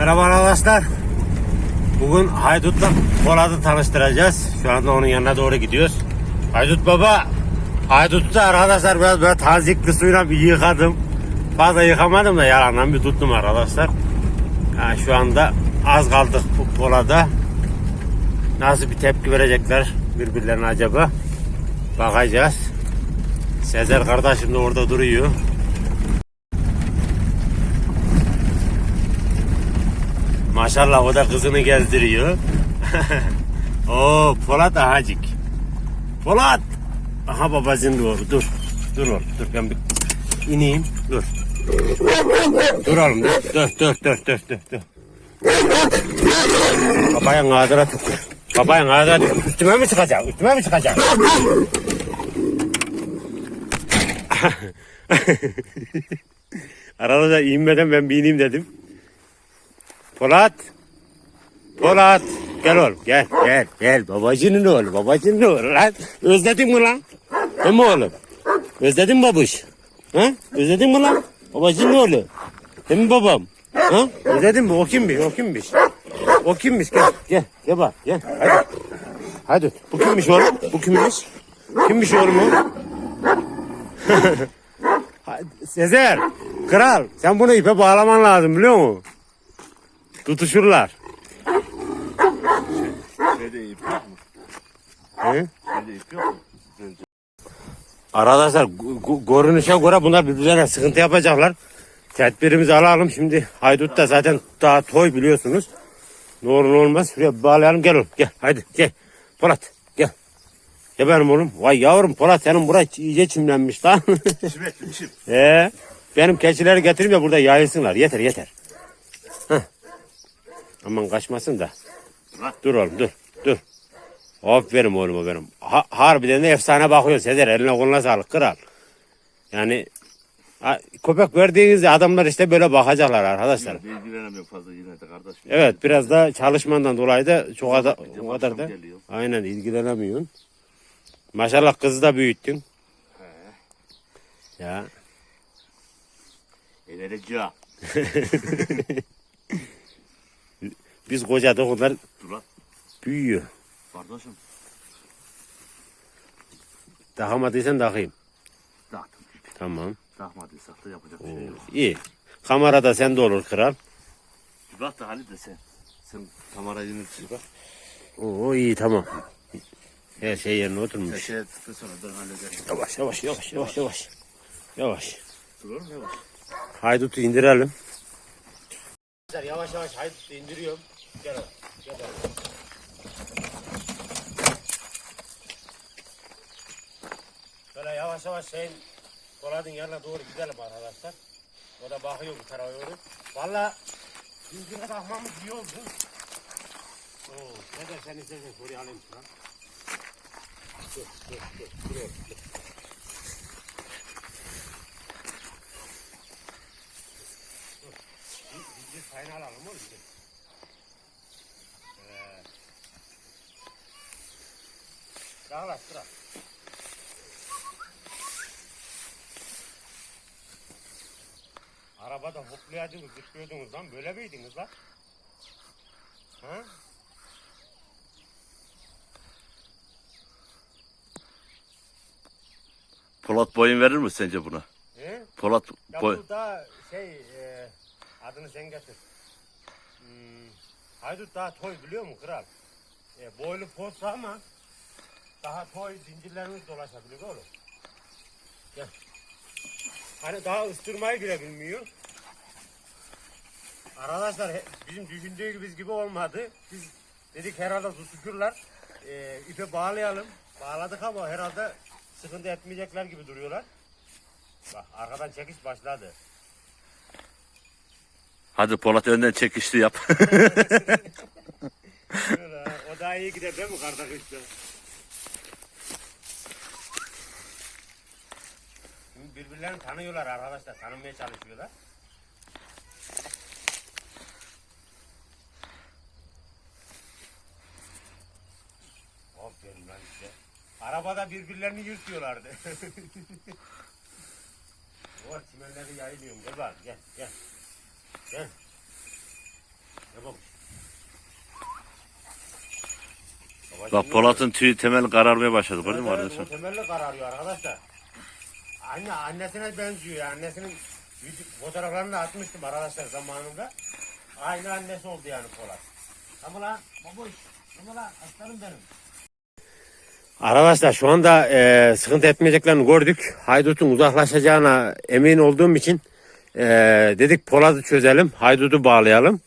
Merhaba arkadaşlar. Bugün Haydut'la Polat'ı tanıştıracağız. Şu anda onun yanına doğru gidiyoruz. Haydut baba. Haydut'u da arkadaşlar biraz böyle tazikli suyla bir yıkadım. Fazla yıkamadım da yalandan bir tuttum arkadaşlar. Yani şu anda az kaldık bu Polat'a. Nasıl bir tepki verecekler birbirlerine acaba? Bakacağız. Sezer kardeşim de orada duruyor. Maşallah o da kızını gezdiriyor. Oo Polat Ahacık. Polat. Aha babacın doğru dur. Dur oğlum dur ben bir ineyim dur. Dur oğlum dur dur dur dur dur dur. dur. Babayın ağzına tükür. Babayın ağzına tükür. Üstüme mi çıkacak? Üstüme mi çıkacak? Arada da inmeden ben bir ineyim dedim. Polat. Polat. Gel oğlum gel gel gel. Babacının oğlu babacının oğlu lan. Özledin mi lan? Değil mi oğlum? Özledin mi babuş? Ha? Özledin mi lan? Babacının oğlu. Değil mi babam? Ha? Özledin mi? O kimmiş? O kimmiş? O kimmiş? Gel gel gel bak gel. Hadi. Hadi. Bu kimmiş oğlum? Bu kimmiş? Kimmiş oğlum o? Sezer. Kral. Sen bunu ipe bağlaman lazım biliyor musun? Tutuşurlar. Şeyde ip yok mu? He? Şeyde ip yok mu? Bence. Arkadaşlar görünüşe göre bunlar birbirlerine sıkıntı yapacaklar. Tedbirimizi alalım şimdi. Haydut da zaten daha toy biliyorsunuz. Ne olur ne olmaz. Şuraya bağlayalım gel oğlum gel. Haydi gel. Polat gel. Gel benim oğlum. Vay yavrum Polat senin bura iyice çimlenmiş lan. İçim ettim içim. Ee, benim keçileri getireyim de burada yayılsınlar. Yeter yeter. Aman kaçmasın da. Dur oğlum dur dur. Aferin oğlum benim. Ha, harbiden de efsane bakıyor Sezer. Eline koluna sağlık kral. Yani köpek verdiğinizde adamlar işte böyle bakacaklar arkadaşlar. Ben ilgilenemiyorum fazla yine de kardeşim. Evet biraz da çalışmandan dolayı da çok ada, o kadar da geliyor. aynen ilgilenemiyorsun. Maşallah kızı da büyüttün. Ya. Eğleneceğim. Biz kocadık onlar Dur lan. büyüyor. Kardeşim. Takamadıysan takayım. Taktım. Tamam. Takmadıysak da yapacak bir şey yok. İyi. Kamerada sende olur kral. Bir bak da Halit de sen. Sen kamerayı yine bir bak. Oo iyi tamam. Her şey yerine Sen oturmuş. şeye tıkla sonra ben hallederim. Yavaş yavaş yavaş yavaş yavaş. Yavaş. Dur oğlum yavaş. Haydutu indirelim. Yavaş yavaş haydutu indiriyorum. Gel oğlum, gel oğlum. Böyle yavaş yavaş şeyin Polat'ın yanına doğru gidelim arkadaşlar. O da bakıyor bu tarafa doğru. Valla düzgün bakmamız iyi oldu. Oo, ne dersen istersen soruyu alayım şuradan. Dur, dur, dur, dur, dur. Biz bir sayını alalım oğlum. bir. Ee, Yaklaş bırak. Arabada hoplayadınız, zıplıyordunuz lan. Böyle miydiniz lan? Ha? Polat boyun verir mi sence buna? He? Polat Ya boy... bu da şey, e, adını sen getir. Hmm, haydut daha toy biliyor musun kral? E, boylu posta ama daha toy zincirlerimiz dolaşabilir oğlum. Gel. Hani daha ıstırmayı bile bilmiyor. Arkadaşlar bizim düşündüğümüz gibi olmadı. Biz dedik herhalde tutuşurlar. E, ipe bağlayalım. Bağladık ama herhalde sıkıntı etmeyecekler gibi duruyorlar. Bak arkadan çekiş başladı. Hadi Polat önden çekişli yap. O daha iyi gider değil mi kardeş işte? Şimdi birbirlerini tanıyorlar arkadaşlar. Tanımaya çalışıyorlar. Aferin lan işte. Arabada birbirlerini yırtıyorlardı. o çimenleri yayılıyorum. Gel bak gel gel. Gel. Bak Polat'ın tüyü temel kararmaya başladı gördün mü kardeşim? Temelli kararıyor arkadaşlar. Anne annesine benziyor ya. Annesinin fotoğraflarını da atmıştım arkadaşlar zamanında. Aynı annesi oldu yani Polat. Ama lan babuş. Ama lan aslanım benim. Arkadaşlar şu anda e, sıkıntı etmeyeceklerini gördük. Haydut'un uzaklaşacağına emin olduğum için e, dedik Polat'ı çözelim. Haydut'u bağlayalım.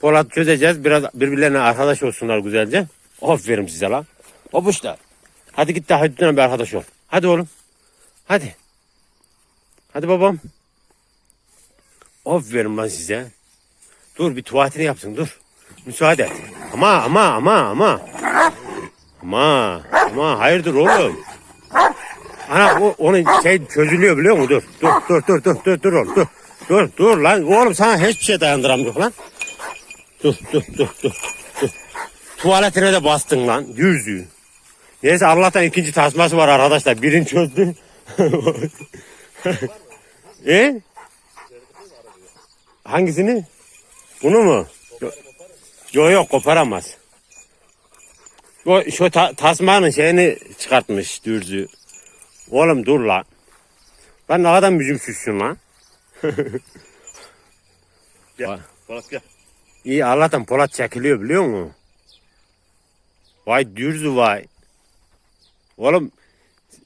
Polat'ı çözeceğiz. Biraz birbirlerine arkadaş olsunlar güzelce. Aferin size lan. Babuşlar. Hadi git de Haydut'la bir arkadaş ol. Hadi oğlum. Hadi. Hadi babam. Aferin lan size. Dur bir tuvaletini yapsın dur. Müsaade et. Ama ama ama ama. Ama ama hayırdır oğlum. Ana o, onun şey çözülüyor biliyor musun? Dur dur dur dur dur dur dur oğlum dur. Dur dur lan oğlum sana hiçbir şey dayandıramıyor lan. Dur dur dur dur. dur. Tuvaletine de bastın lan yüzü. Neyse Allah'tan ikinci tasması var arkadaşlar. Birini çözdü. e? Hangisini? Bunu mu? Yok yok yok koparamaz. O şu ta- tasmanın şeyini çıkartmış dürzü. Oğlum dur lan. Ben ne kadar müzümsüzsün lan. Gel. Polat gel. İyi Allah'tan Polat çekiliyor biliyor musun? Vay dürzü vay. Oğlum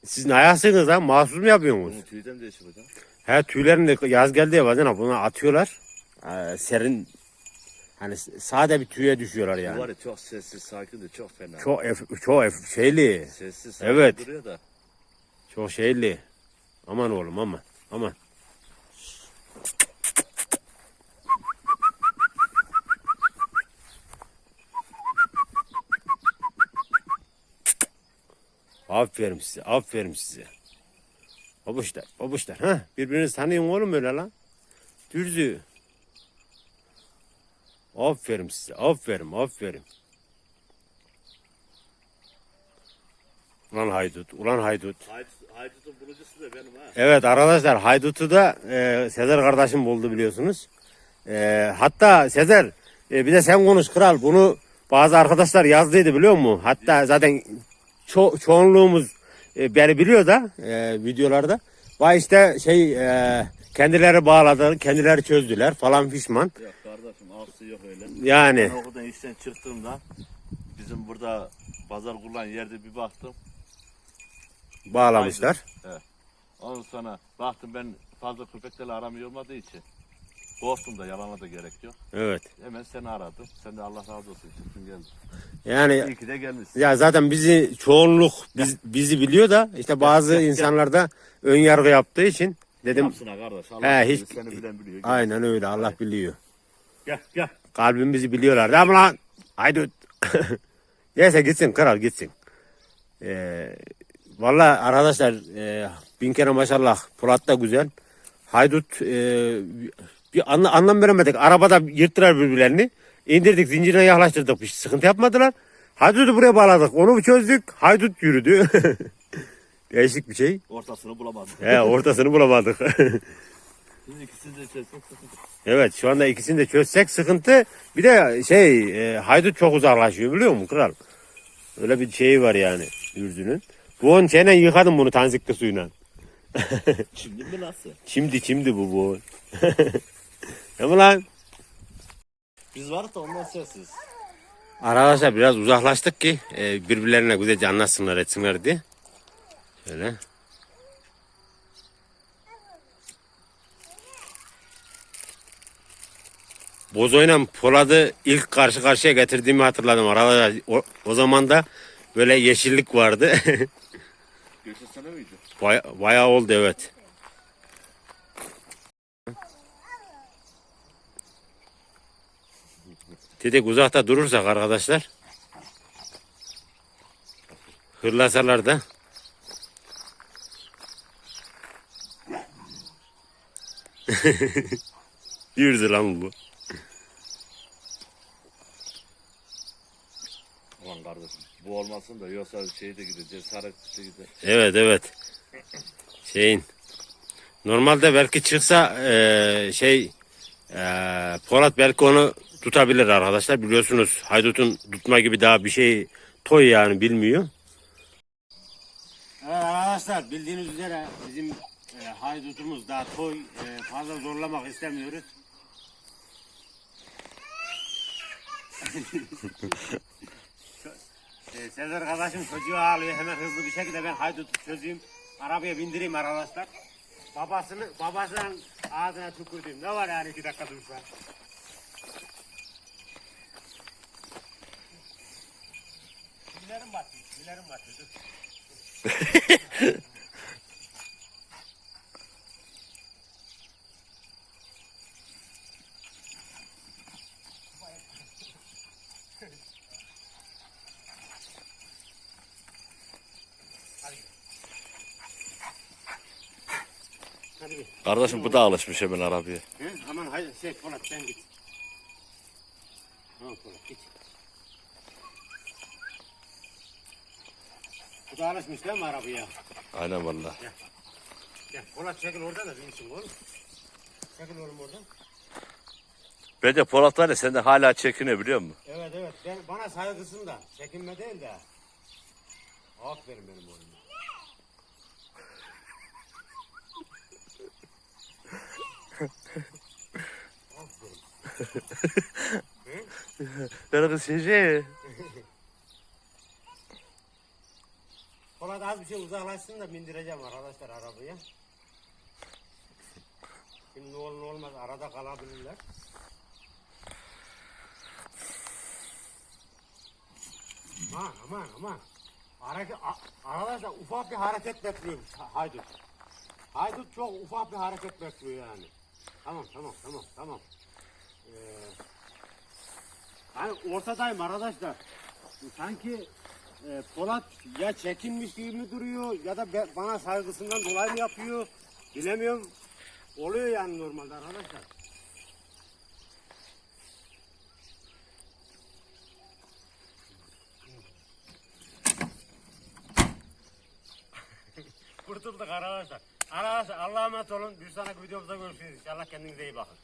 siz ne ayaksınız lan? Mahsus mu yapıyorsunuz? Mi değişir hocam? He tüylerini de yaz geldi ya bazen bunu atıyorlar. Ee, serin hani sade bir tüye düşüyorlar Bu yani. var ya çok sessiz sakin de çok fena. Çok ef- çok ef- şeyli. Sessiz sakin Evet. duruyor da. Çok şeyli. Aman oğlum aman. Aman. Aferin size, aferin size. Babuşlar, babuşlar. Ha? Birbirinizi tanıyın oğlum öyle lan. Dürzü. Aferin size, aferin, aferin. Ulan haydut, ulan haydut. Haydut, Haydut'un bulucusu da benim ha. Evet arkadaşlar Haydut'u da e, Sezer kardeşim buldu biliyorsunuz. E, hatta Sezer e, bir de sen konuş kral bunu bazı arkadaşlar yazdıydı biliyor musun? Hatta zaten ço çoğunluğumuz e, beni biliyor da e, videolarda. Vay işte şey e, kendileri bağladı, kendileri çözdüler falan fişman. Yok kardeşim ağzı yok öyle. Yani Ben okuldan işten çıktığımda bizim burada pazar kurulan yerde bir baktım. bağlamışlar. Ondan sonra baktım ben fazla köpeklerle aram iyi olmadığı için. Korktum da yalana da gerek yok. Evet. Hemen seni aradım. Sen de Allah razı olsun çıktın geldin. Yani İyi ki de gelmişsin. Ya zaten bizi çoğunluk biz, bizi biliyor da işte bazı gel, gel. insanlar da ön yargı yaptığı için dedim Yapsın ha kardeş. Allah He, bilir, hiç- seni bilen biliyor. Gel, aynen öyle Allah biliyor. gel. gel. Kalbimizi biliyorlar. Mi lan? Haydut. Neyse gitsin kral gitsin. Ee, Valla arkadaşlar e, bin kere maşallah Polat da güzel. Haydut e, bir anla, anlam veremedik. Arabada yırttılar birbirlerini. İndirdik zincirine yaklaştırdık. Bir sıkıntı yapmadılar. Haydut'u buraya bağladık. Onu çözdük. Haydut yürüdü. Değişik bir şey. Ortasını bulamadım. He, ortasını bulamadık. Siz ikisini de çözsün sıkıntı. Evet şu anda ikisini de çözsek sıkıntı. Bir de şey e, haydut çok uzaklaşıyor biliyor musun kral? Öyle bir şeyi var yani yüzünün. Bu on çenen yıkadım bunu tanzikli suyla. Şimdi mi nasıl? Çimdi çimdi bu bu. Mi lan? Biz varız da ondan sessiz. Arkadaşlar biraz uzaklaştık ki e, birbirlerine güzelce anlatsınlar etsinler diye. Şöyle. Bozo'yla Polat'ı ilk karşı karşıya getirdiğimi hatırladım arkadaşlar. O, o zaman da böyle yeşillik vardı. Geçen sene miydi? Baya, bayağı oldu evet. Dedik uzakta durursak arkadaşlar. Hırlasalar da. Yürüdü lan bu. Aman kardeşim. Bu olmasın da yoksa şey de gider. Cesaret de gider. Evet evet. Şeyin. Normalde belki çıksa eee, şey eee, Polat belki onu tutabilir arkadaşlar. Biliyorsunuz haydutun tutma gibi daha bir şey toy yani bilmiyor. Evet arkadaşlar bildiğiniz üzere bizim e, haydutumuz daha toy e, fazla zorlamak istemiyoruz. e, Sezer kardeşim çocuğu ağlıyor hemen hızlı bir şekilde ben haydutu çözeyim. Arabaya bindireyim arkadaşlar. Babasını babasının ağzına tükürdüğüm ne var yani iki dakika dursa. Hadi git. Kardeşim bu da alışmış hemen arabaya. He? Aman hayır şey Polat sen git. Tamam Polat git. Bu da alışmış değil mi arabaya? Aynen vallahi. Gel Polat çekil orada da binsin oğlum. Çekil oğlum oradan. Bence Polat var ya senden hala çekiniyor biliyor musun? Evet evet ben, bana saygısında çekinme değil de. Aferin benim oğlum. Ben kız şey. Polat az bir şey uzaklaşsın da bindireceğim arkadaşlar arabaya. Şimdi ne olur ne olmaz arada kalabilirler. Aman aman aman. Hareket, arkadaşlar ufak bir hareket bekliyormuş ha- haydut. Haydut çok ufak bir hareket bekliyor yani. Tamam tamam tamam tamam. Ee, hani ortadayım arkadaşlar. Sanki e, Polat ya çekinmiş gibi mi duruyor ya da be- bana saygısından dolayı mı yapıyor bilemiyorum. Oluyor yani normalde arkadaşlar. Kurtulduk arkadaşlar. Arkadaşlar Allah'a emanet olun. Bir sonraki videomuzda görüşürüz. İnşallah kendinize iyi bakın.